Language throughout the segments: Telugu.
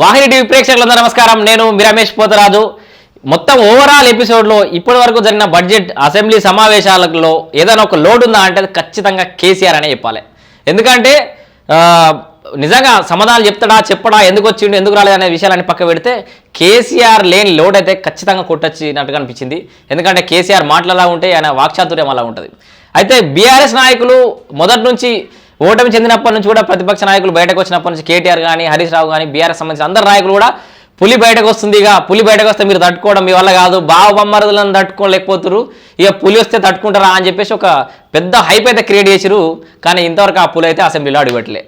వాహిని టీవీ ప్రేక్షకులందరూ నమస్కారం. నేను మీ రమేష్ పోతరాజు. మొత్తం ఓవరాల్ ఎపిసోడ్లో ఇప్పటి వరకు జరిగిన బడ్జెట్ అసెంబ్లీ సమావేశాలలో ఏదైనా ఒక లోడ్ ఉందా అంటే అది ఖచ్చితంగా కేసీఆర్ అనే చెప్పాలి. ఎందుకంటే నిజంగా సమాధానాలు చెప్తాడా చెప్పడా ఎందుకు వచ్చిండు ఎందుకు రాలేదు అనే విషయాలని పక్క పెడితే కేసీఆర్ లేని లోడ్ అయితే ఖచ్చితంగా కొట్టొచ్చినట్టుగా అనిపించింది. ఎందుకంటే కేసీఆర్ మాటలు అలా ఉంటే ఆయన వాక్చాతుర్యం అలా ఉంటుంది. అయితే బీఆర్ఎస్ నాయకులు మొదటి నుంచి ఓటమి చెందినప్పటి నుంచి కూడా ప్రతిపక్ష నాయకులు బయటకు వచ్చినప్పటి నుంచి కేటీఆర్ కానీ హరీష్ రావు కానీ బీఆర్ఎస్ సంబంధించిన అందరు నాయకులు కూడా పులి బయటకు వస్తుంది ఇక. పులి బయటకు వస్తే మీరు తట్టుకోవడం మీ వల్ల కాదు. బావ బొమ్మరులను తట్టుకోలేకపోతున్నారు ఇక పులి వస్తే తట్టుకుంటారా అని చెప్పేసి ఒక పెద్ద హైప్ అయితే క్రియేట్ చేసిరు కానీ ఇంతవరకు ఆ పులి అయితే అసెంబ్లీలో అడుగుపెట్టలే.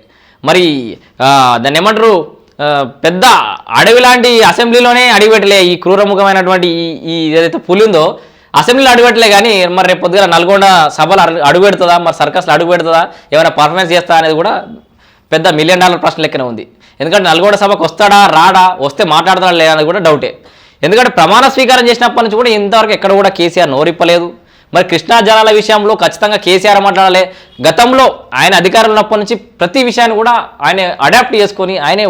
మరి దాన్ని ఏమంటారు? పెద్ద అడవి లాంటి అసెంబ్లీలోనే అడుగుపెట్టలే. ఈ క్రూరముఖమైనటువంటి ఈ ఏదైతే పులి ఉందో అసెంబ్లీలో అడుగుపెట్టలే కానీ మరి రేపు పొద్దుగా నల్గొండ సభలు అడుగు పెడుతుందా మరి సర్కస్లో అడుగుపెడుతుందా? ఏమైనా పర్ఫార్మెన్స్ చేస్తా అనేది కూడా పెద్ద మిలియన్ డాలర్ ప్రశ్న లెక్కనే ఉంది. ఎందుకంటే నల్గొండ సభకు వస్తాడా రాడా వస్తే మాట్లాడతాడా లేదా అనేది కూడా డౌటే ఎందుకంటే ప్రమాణ స్వీకారం చేసినప్పటి నుంచి కూడా ఇంతవరకు ఎక్కడ కూడా కేసీఆర్ నోరిప్పలేదు. మరి కృష్ణా జలాల విషయంలో ఖచ్చితంగా కేసీఆర్ మాట్లాడాలి. గతంలో ఆయన అధికారంలో ఉన్నప్పటి నుంచి ప్రతి విషయాన్ని కూడా ఆయన అడాప్ట్ చేసుకొని ఆయనే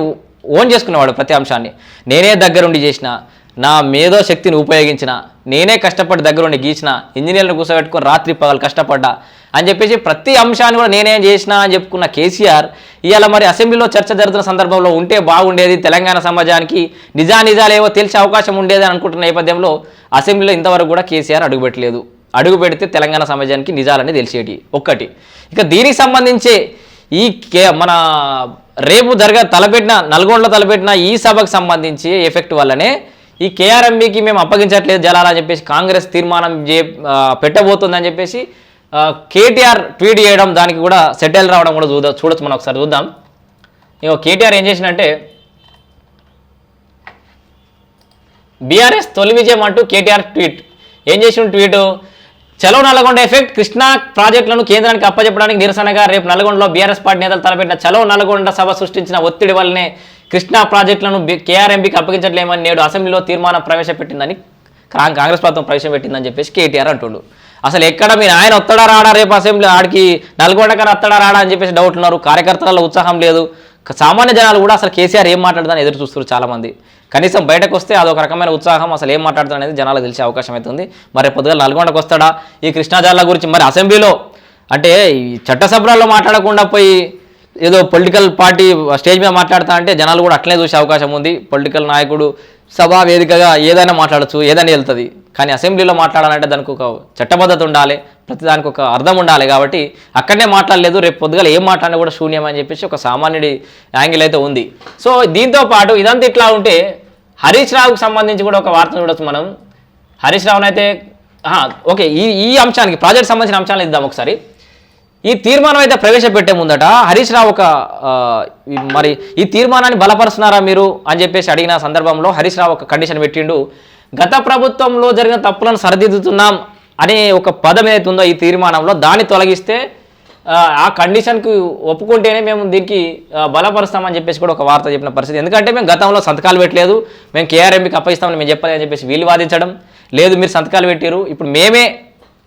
ఓన్ చేసుకునేవాడు ప్రతి అంశాన్ని. నేనే దగ్గరుండి చేసిన నా మేధో శక్తిని ఉపయోగించిన నేనే కష్టపడి దగ్గరుండి గీచిన ఇంజనీర్లను కూర్చోబెట్టుకొని రాత్రి పగలు కష్టపడ్డా అని చెప్పేసి ప్రతి అంశాన్ని కూడా నేనేం చేసిన అని చెప్పుకున్న కేసీఆర్ ఇవాళ మరి అసెంబ్లీలో చర్చ జరుగుతున్న సందర్భంలో ఉంటే బాగుండేది తెలంగాణ సమాజానికి నిజా నిజాలేవో తెలిసే అవకాశం ఉండేది అని అనుకుంటున్న నేపథ్యంలో అసెంబ్లీలో ఇంతవరకు కూడా కేసీఆర్ అడుగుపెట్టలేదు. అడుగు పెడితే తెలంగాణ సమాజానికి నిజాలని తెలిసేటి ఒక్కటి. ఇక దీనికి సంబంధించే ఈ కే మన రేపు జరగ తలపెట్టిన నల్గొండలో తలపెట్టిన ఈ సభకు సంబంధించి ఎఫెక్ట్ వల్లనే ఈ కేఆర్ఎంబికి మేము అప్పగించట్లేదు జలాలని చెప్పేసి కాంగ్రెస్ తీర్మానం చే పెట్టబోతుందని చెప్పేసి కేటీఆర్ ట్వీట్ చేయడం దానికి కూడా సెటిల్ రావడం కూడా చూద్దాం చూడొచ్చు మనం ఒకసారి చూద్దాం. ఇక కేటీఆర్ ఏం చేసినంటే బీఆర్ఎస్ తొలి విజయం అంటూ కేటీఆర్ ట్వీట్. ఏం చేసిన ట్వీట్? చలో నల్గొండ ఎఫెక్ట్ కృష్ణా ప్రాజెక్టులను కేంద్రానికి అప్పచెప్పడానికి నిరసనగా రేపు నల్గొండలో బీఆర్ఎస్ పార్టీ నేతలు తలపెట్టిన చలో నల్గొండ సభ సృష్టించిన ఒత్తిడి వల్లనే కృష్ణా ప్రాజెక్టులను కేఆర్ఎంపీకి అప్పగించట్లేమని నేడు అసెంబ్లీలో తీర్మానం ప్రవేశపెట్టిందని కాంగ్రెస్ ప్రభుత్వం ప్రవేశపెట్టిందని చెప్పేసి కేటీఆర్ అంటుండు. అసలు ఎక్కడ మీరు ఆయన వస్తాడా రాడా రేపు అసెంబ్లీ ఆడికి నల్గొండ కానీ వస్తాడా రాడా అని చెప్పేసి డౌట్ ఉన్నారు. కార్యకర్తలలో ఉత్సాహం లేదు. సామాన్య జనాలు కూడా అసలు కేసీఆర్ ఏం మాట్లాడదని ఎదురు చూస్తున్నారు చాలామంది. కనీసం బయటకు వస్తే అదొక రకమైన ఉత్సాహం అసలు ఏం మాట్లాడుతుంది అనేది జనాలకు తెలిసే అవకాశం అవుతుంది మరి పొద్దుగా నల్గొండకు వస్తాడా? ఈ కృష్ణా గురించి మరి అసెంబ్లీలో అంటే ఈ చట్టసభలలో మాట్లాడకుండా పోయి ఏదో పొలిటికల్ పార్టీ స్టేజ్ మీద మాట్లాడతా అంటే జనాలు కూడా అట్లనే చూసే అవకాశం ఉంది. పొలిటికల్ నాయకుడు సభా వేదికగా ఏదైనా మాట్లాడచ్చు ఏదైనా వెళ్తుంది. కానీ అసెంబ్లీలో మాట్లాడాలంటే దానికి ఒక చట్టబద్ధత ఉండాలి ప్రతి దానికి ఒక అర్థం ఉండాలి కాబట్టి అక్కడనే మాట్లాడలేదు రేపు పొద్దుగాల ఏం మాట్లాడినా కూడా శూన్యం అని చెప్పేసి ఒక సామాన్యుడి యాంగిల్ అయితే ఉంది. సో దీంతో పాటు ఇదంతా ఇట్లా ఉంటే హరీష్ రావుకు సంబంధించి కూడా ఒక వార్త చూడొచ్చు మనం. హరీష్ రావునైతే ఓకే ఈ ఈ అంశానికి ప్రాజెక్ట్ సంబంధించిన అంశాలను ఇద్దాం ఒకసారి. ఈ తీర్మానం అయితే ప్రవేశపెట్టే ముందట హరీష్ రావు ఒక మరి ఈ తీర్మానాన్ని బలపరుస్తున్నారా మీరు అని చెప్పేసి అడిగిన సందర్భంలో హరీష్ రావు ఒక కండిషన్ పెట్టిండు. గత ప్రభుత్వంలో జరిగిన తప్పులను సరిదిద్దుతున్నాం అనే ఒక పదం ఏదైతే ఉందో ఈ తీర్మానంలో దాన్ని తొలగిస్తే ఆ, కండిషన్కు ఒప్పుకుంటేనే మేము దీనికి బలపరుస్తామని చెప్పేసి కూడా ఒక వార్త చెప్పిన పరిస్థితి. ఎందుకంటే మేము గతంలో సంతకాలు పెట్టలేదు మేము కేఆర్ఎంపీకి అప్పగిస్తామని మేము చెప్పాలని చెప్పేసి వీళ్ళు వాదించడం. లేదు మీరు సంతకాలు పెట్టారు ఇప్పుడు మేమే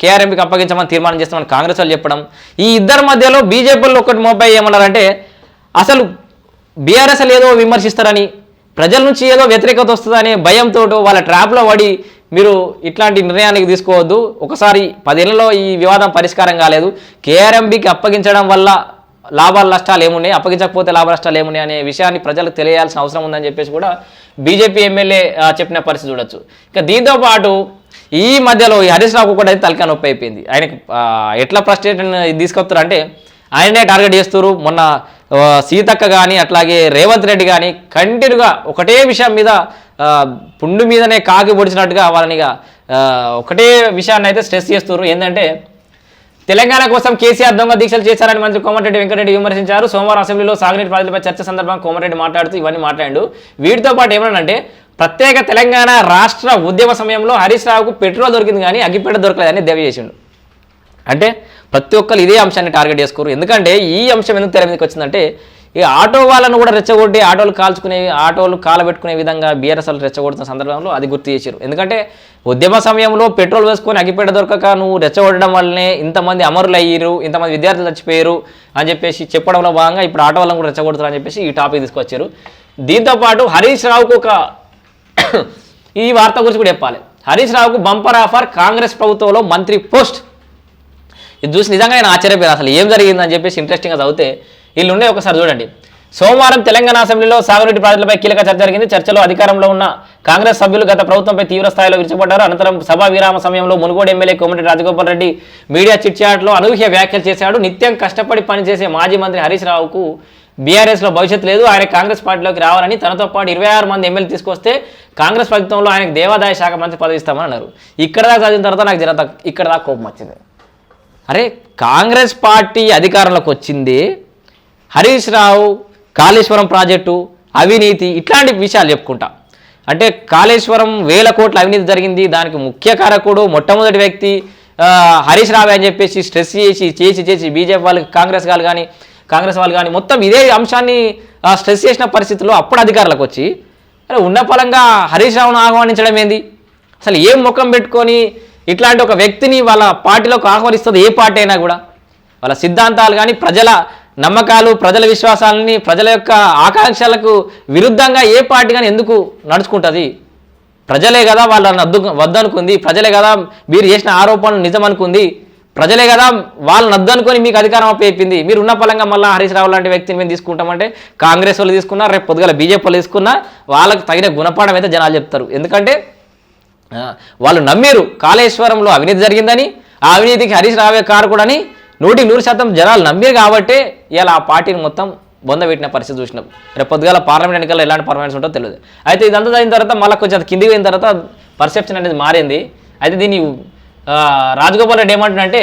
కేఆర్ఎంపీకి అప్పగించమని తీర్మానం చేస్తామని కాంగ్రెస్ వాళ్ళు చెప్పడం ఈ ఇద్దరి మధ్యలో బీజేపీలో ఒకటి మోపై ఏమన్నారంటే అసలు బీఆర్ఎస్ ఏదో విమర్శిస్తారని ప్రజల నుంచి ఏదో వ్యతిరేకత వస్తుందనే భయంతో వాళ్ళ ట్రాప్లో పడి మీరు ఇట్లాంటి నిర్ణయానికి తీసుకోవద్దు. ఒకసారి పదేళ్ళలో ఈ వివాదం పరిష్కారం కాలేదు. కేఆర్ఎంబీకి అప్పగించడం వల్ల లాభాలు నష్టాలు ఏమున్నాయి? అప్పగించకపోతే లాభ నష్టాలు ఏమున్నాయి అనే విషయాన్ని ప్రజలకు తెలియాల్సిన అవసరం ఉందని చెప్పేసి కూడా బీజేపీ ఎమ్మెల్యే చెప్పిన పరిస్థితి చూడొచ్చు. ఇక దీంతో పాటు ఈ మధ్యలో ఈ హరీష్ రావుకు కూడా అయితే తలకాయ నొప్పి అయిపోయింది. ఆయనకి ఎట్లా ఫ్రస్ట్రేషన్ తీసుకొస్తారు అంటే ఆయనే టార్గెట్ చేస్తారు మొన్న సీతక్క కానీ అట్లాగే రేవంత్ రెడ్డి కానీ కంటిన్యూగా ఒకటే విషయం మీద పుండు మీదనే కాకి పొడిచినట్టుగా వాళ్ళని ఒకటే విషయాన్ని అయితే స్ట్రెస్ చేస్తారు ఏంటంటే తెలంగాణ కోసం కేసీఆర్ దొంగ దీక్షలు చేశారని మంత్రి కోమటిరెడ్డి వెంకటరెడ్డి విమర్శించారు. సోమవారం అసెంబ్లీలో సాగునీటి ప్రాజెక్టులపై చర్చ సందర్భంగా కోమటిరెడ్డి మాట్లాడుతూ ఇవన్నీ మాట్లాడాడు. వీటితో పాటు ఏమన్నాడంటే ప్రత్యేక తెలంగాణ రాష్ట్ర ఉద్యమ సమయంలో హరీష్ రావుకు పెట్రోల్ దొరికింది కానీ అగ్గిపెట్ట దొరకలేదని దేవ చేసిండు. అంటే ప్రతి ఒక్కరు ఇదే అంశాన్ని టార్గెట్ చేసుకోరు. ఎందుకంటే ఈ అంశం ఎందుకు తెర మీదకి వచ్చిందంటే ఈ ఆటో వాళ్ళను కూడా రెచ్చగొట్టి ఆటోలు కాల్చుకునే ఆటోలు కాలబెట్టుకునే విధంగా బీఆర్ఎస్ఎల్ రెచ్చగొడుతున్న సందర్భంలో అది గుర్తు చేశారు ఎందుకంటే ఉద్యమ సమయంలో పెట్రోల్ వేసుకొని అగ్గిపెట్ట దొరకక నువ్వు రెచ్చగొట్టడం వల్లనే ఇంతమంది అమరులు అయ్యారు ఇంతమంది విద్యార్థులు చచ్చిపోయారు అని చెప్పేసి చెప్పడంలో భాగంగా ఇప్పుడు ఆటో వాళ్ళని కూడా రెచ్చగొడుతారు అని చెప్పేసి ఈ టాపిక్ తీసుకొచ్చారు. దీంతో పాటు హరీష్ రావుకు ఒక ఈ వార్త గురించి కూడా చెప్పాలి. హరీష్ రావుకు బంపర్ ఆఫర్ కాంగ్రెస్ ప్రభుత్వంలో మంత్రి పోస్ట్. ఇది చూసి నిజంగా నేను ఆశ్చర్యపోయాను అసలు ఏం జరిగిందని చెప్పేసి ఇంట్రెస్టింగ్గా చదివితే వీళ్ళు ఉండే ఒకసారి చూడండి. సోమవారం తెలంగాణ అసెంబ్లీలో సాగునీటి ప్రాజెక్టులపై కీలక చర్చ జరిగింది. చర్చలో అధికారంలో ఉన్న కాంగ్రెస్ సభ్యులు గత ప్రభుత్వంపై తీవ్ర స్థాయిలో విరుచుకుపడ్డారు. అనంతరం సభా విరామ సమయంలో మునుగోడు ఎమ్మెల్యే కోమటి రాజగోపాల్ రెడ్డి మీడియా చిట్చాట్లో అనూహ్య వ్యాఖ్యలు చేశాడు. నిత్యం కష్టపడి పనిచేసే మాజీ మంత్రి హరీష్ రావుకు బీఆర్ఎస్లో భవిష్యత్తు లేదు. ఆయన కాంగ్రెస్ పార్టీలోకి రావాలని తనతో పాటు ఇరవై ఆరు మంది ఎమ్మెల్యే తీసుకొస్తే కాంగ్రెస్ ప్రభుత్వంలో ఆయనకు దేవాదాయ శాఖ మంత్రి పదవిస్తామని అన్నారు ఇక్కడ దాకా చదివిన తర్వాత నాకు జర ఇక్కడ దాకా కోపం వచ్చింది. అరే కాంగ్రెస్ పార్టీ అధికారంలోకి వచ్చింది. హరీష్ రావు కాళేశ్వరం ప్రాజెక్టు అవినీతి ఇట్లాంటి విషయాలు చెప్పుకుంటా. అంటే కాళేశ్వరం వేల కోట్ల అవినీతి జరిగింది దానికి ముఖ్య కారకుడు మొట్టమొదటి వ్యక్తి హరీష్ రావు అని చెప్పేసి స్ట్రెస్ చేసి చేసి చేసి బీజేపీ వాళ్ళకి కాంగ్రెస్ వాళ్ళు కానీ కాంగ్రెస్ వాళ్ళు కానీ మొత్తం ఇదే అంశాన్ని స్ట్రెస్ చేసిన పరిస్థితుల్లో అప్పుడు అధికారులకు వచ్చి అరే ఉన్న ఫలంగా హరీష్ రావును ఆహ్వానించడం ఏంది? అసలు ఏం ముఖం పెట్టుకొని ఇట్లాంటి ఒక వ్యక్తిని వాళ్ళ పార్టీలోకి ఆహ్వానిస్తుంది ఏ పార్టీ అయినా కూడా? వాళ్ళ సిద్ధాంతాలు కానీ ప్రజల నమ్మకాలు ప్రజల విశ్వాసాలని ప్రజల యొక్క ఆకాంక్షలకు విరుద్ధంగా ఏ పార్టీ కానీ ఎందుకు నడుచుకుంటుంది? ప్రజలే కదా వాళ్ళని అద్దు వద్దనుకుంది ప్రజలే కదా మీరు చేసిన ఆరోపణలు నిజం అనుకుంది ప్రజలే కదా వాళ్ళని వద్దనుకొని మీకు అధికారం అప్పచెప్పింది. మీరు ఉన్న పలంగా మళ్ళీ హరీష్ రావు లాంటి వ్యక్తిని మేము తీసుకుంటామంటే కాంగ్రెస్ వాళ్ళు తీసుకున్నా రేపు పొద్దుగల బీజేపీ వాళ్ళు తీసుకున్నా వాళ్ళకి తగిన గుణపాఠం అయితే జనాలు చెప్తారు. ఎందుకంటే వాళ్ళు నమ్మారు కాళేశ్వరంలో అవినీతి జరిగిందని ఆ అవినీతికి హరీష్ రావే అని నూటికి నూరు శాతం జనాలు నమ్మారు కాబట్టే ఇలా ఆ పార్టీని మొత్తం బొంద పెట్టిన పరిస్థితి చూసినాం. రేపు పొద్దుగాల పార్లమెంట్ ఎన్నికల్లో ఎలాంటి పర్ఫార్మెన్స్ ఉంటుందో తెలియదు. అయితే ఇదంతా అయిన తర్వాత మళ్ళీ కొంచెం కిందికి పోయిన తర్వాత పర్సెప్షన్ అనేది మారింది. అయితే దీన్ని రాజగోపాల్ రెడ్డి ఏమంటున్నంటే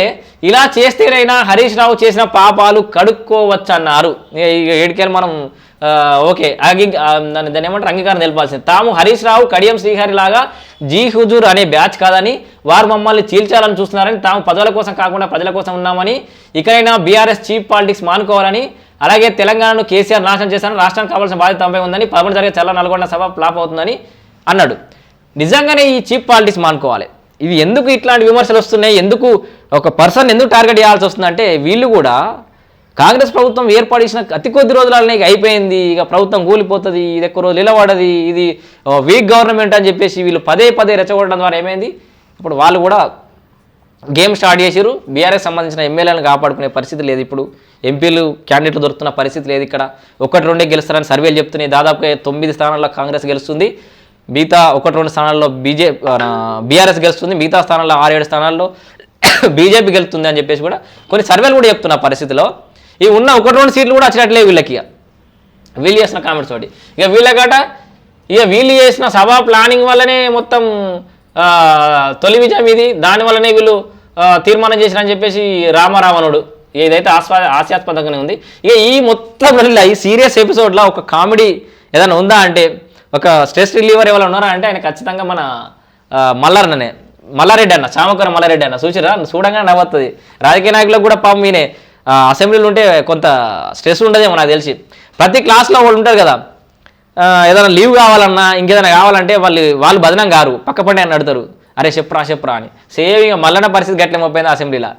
ఇలా చేస్తేనైనా హరీష్ రావు చేసిన పాపాలు కడుక్కోవచ్చన్నారు. ఇక ఏడికెళ్ళి మనం ఓకే. అంగీ ఆ, దాన్ని ఏమంటారు? అంగీకారం తెలిపాల్సింది. తాము హరీష్ రావు కడియం శ్రీహరి లాగా జీ హుజూర్ అనే బ్యాచ్ కాదని వారు మమ్మల్ని చీల్చాలని చూస్తున్నారని తాము పదవుల కోసం కాకుండా ప్రజల కోసం ఉన్నామని ఇకనైనా బీఆర్ఎస్ చీప్ పాలిటిక్స్ మానుకోవాలని అలాగే తెలంగాణను కేసీఆర్ నాశనం చేశారని రాష్ట్రానికి కావాల్సిన బాధ్యత తమపై ఉందని పదమూడు జరిగే చల్ల నల్గొండ సభ ఫ్లాప్ అవుతుందని అన్నాడు. నిజంగానే ఈ చీప్ పాలిటిక్స్ మానుకోవాలి. ఇవి ఎందుకు ఇట్లాంటి విమర్శలు వస్తున్నాయి? ఎందుకు ఒక పర్సన్ ఎందుకు టార్గెట్ చేయాల్సి వస్తుందంటే వీళ్ళు కూడా కాంగ్రెస్ ప్రభుత్వం ఏర్పాటు చేసిన అతి కొద్ది రోజులనే అయిపోయింది. ఇక ప్రభుత్వం కూలిపోతుంది ఇది ఎక్కువ రోజులు నిలబడది ఇది వీక్ గవర్నమెంట్ అని చెప్పేసి వీళ్ళు పదే పదే రెచ్చగొట్టడం ద్వారా ఏమైంది? ఇప్పుడు వాళ్ళు కూడా గేమ్ స్టార్ట్ చేశారు బీఆర్ఎస్ సంబంధించిన ఎమ్మెల్యేలను కాపాడుకునే పరిస్థితి లేదు ఇప్పుడు. ఎంపీలు క్యాండిడేట్లు దొరుకుతున్న పరిస్థితి లేదు ఇక్కడ. ఒకటి రెండే గెలుస్తారని సర్వేలు చెప్తున్నాయి. దాదాపుగా తొమ్మిది స్థానాల్లో కాంగ్రెస్ గెలుస్తుంది. మిగతా ఒకటి రెండు స్థానాల్లో బీజే బీఆర్ఎస్ గెలుస్తుంది. మిగతా స్థానాల్లో ఆరేడు స్థానాల్లో బీజేపీ గెలుస్తుంది అని చెప్పేసి కూడా కొన్ని సర్వేలు కూడా చెప్తున్న పరిస్థితిలో ఈ ఉన్న ఒకటి రెండు సీట్లు కూడా వచ్చినట్లే వీళ్ళకి ఇక. వీళ్ళు చేసిన కామెంట్స్ తోటి. ఇక వీళ్ళకట ఇక వీళ్ళు చేసిన సభా ప్లానింగ్ వల్లనే మొత్తం తొలి విజయం ఇది. దాని వల్లనే వీళ్ళు తీర్మానం చేసిరని చెప్పేసి రామరావణుడు ఏదైతే ఆస్వా హాస్యాస్పదంగానే ఉంది. ఇక ఈ మొత్తం వల్ల ఈ సీరియస్ ఎపిసోడ్లో ఒక కామెడీ ఏదైనా ఉందా అంటే ఒక స్ట్రెస్ రిలీవర్ ఎవరైనా ఉన్నారా అంటే ఆయన ఖచ్చితంగా మన మల్లారన్ననే. మల్లారెడ్డి అన్న చామకూర మల్లారెడ్డి అన్న. చూసిరా చూడంగానే నవ్వుతుంది రాజకీయ నాయకులకు కూడా పాపం ఈయనే. అసెంబ్లీలు ఉంటే కొంత స్ట్రెస్ ఉండదేమో నాకు తెలిసి. ప్రతి క్లాస్లో వాళ్ళు ఉంటారు కదా ఏదైనా లీవ్ కావాలన్నా ఇంకేదైనా కావాలంటే వాళ్ళు వాళ్ళు బదనం గారు పక్క పడి అని అడుగుతారు. అరే చెప్పరా చెప్పరా అని. సేమ్ ఇక మల్లన్న పరిస్థితి గట్లే మొప్పైంది అసెంబ్లీలో.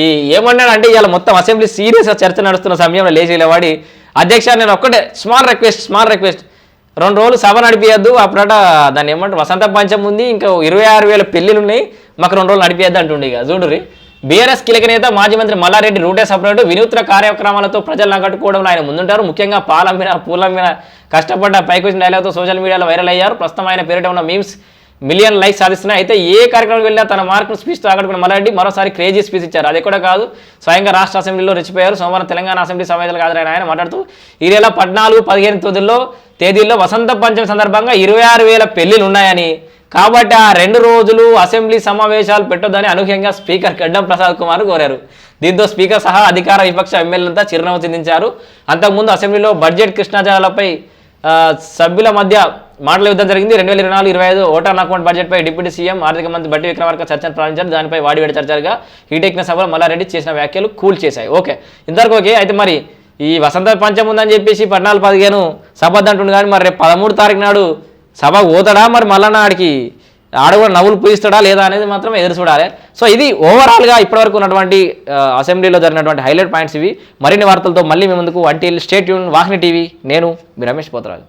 ఈ ఏమన్నాడంటే ఇవాళ మొత్తం అసెంబ్లీ సీరియస్గా చర్చ నడుస్తున్న సమయంలో లేచి లేవాడి అధ్యక్ష నేను ఒక్కటే స్మాల్ రిక్వెస్ట్ స్మాల్ రిక్వెస్ట్. రెండు రోజులు సభ నడిపియద్దు అప్పుడట దాన్ని ఏమంటారు వసంత పంచం ఉంది ఇంకా ఇరవై ఆరు వేల పెళ్ళిళ్ళు ఉన్నాయి మాకు రెండు రోజులు నడిపియద్దు అంటుండే ఇక. చూడురి బీఆర్ఎస్ కీలక నేత మాజీ మంత్రి మల్లారెడ్డి రూటే సపరేట్ వినూత్న కార్యక్రమాలతో ప్రజలను ఆకట్టుకోవడంలో ఆయన ముందుంటారు. ముఖ్యంగా పాలమ్మిన పూలమ్మిన కష్టపడ్డ పైకొచ్చిన డైలాగ్తో సోషల్ మీడియాలో వైరల్ అయ్యారు. ప్రస్తుతం ఆయన పేరిట ఉన్న మీమ్స్ మిలియన్ లైక్స్ సాధిస్తున్నాయి అయితే ఏ కార్యక్రమం వెళ్ళినా తన మార్కును స్పీచ్తో ఆకట్టుకున్న మల్లారెడ్డి మరోసారి క్రేజీ స్పీచ్ ఇచ్చారు. అది కూడా కాదు స్వయంగా రాష్ట్ర అసెంబ్లీలో రెచ్చిపోయారు. సోమవారం తెలంగాణ అసెంబ్లీ సమావేశాలకు హాజరైన ఆయన మాట్లాడుతూ ఈ నెల పద్నాలుగు పదిహేను తేదీల్లో తేదీల్లో వసంత పంచమి సందర్భంగా ఇరవై ఆరు వేల పెళ్ళిలు ఉన్నాయని కాబట్టి ఆ రెండు రోజులు అసెంబ్లీ సమావేశాలు పెట్టొద్దని అనూహ్యంగా స్పీకర్ గడ్డం ప్రసాద్ కుమార్ కోరారు. దీంతో స్పీకర్ సహా అధికార విపక్ష ఎమ్మెల్యేలంతా చిరునవ్వు చెందించారు. అంతకుముందు అసెంబ్లీలో బడ్జెట్ కృష్ణాచారాలపై సభ్యుల మధ్య మాటల యుద్ధం జరిగింది. రెండు వేల ఇరవై నాలుగు ఇరవై ఐదు ఓటర్ అకౌంట్ బడ్జెట్పై డిప్యూటీ సీఎం ఆర్థిక మంత్రి బట్టి విక్రమార్క చర్చను ప్రారంభించారు. దానిపై వాడివేడి చర్చలుగా హీటెక్కిన సభలో మల్లారెడ్డి చేసిన వ్యాఖ్యలు కూల్ చేశాయి. ఓకే. ఇంతవరకు ఓకే. అయితే మరి ఈ వసంత పంచం ఉందని చెప్పేసి పద్నాలుగు పదిహేను సభ అంటుండు కానీ మరి రేపు పదమూడు తారీఖు నాడు సభ పోతాడా మరి మళ్ళా నాడికి ఆడ కూడా నవ్వులు పూయిస్తాడా లేదా అనేది మాత్రం ఎదురు చూడాలి. సో ఇది ఓవరాల్గా ఇప్పటివరకు ఉన్నటువంటి అసెంబ్లీలో జరిగినటువంటి హైలైట్ పాయింట్స్ ఇవి. మరిన్ని వార్తలతో మళ్ళీ మీ ముందుకు. వంటి స్టేట్ యూన్ వాహిని టీవీ నేను మీ రమేష్ పోతరాజు.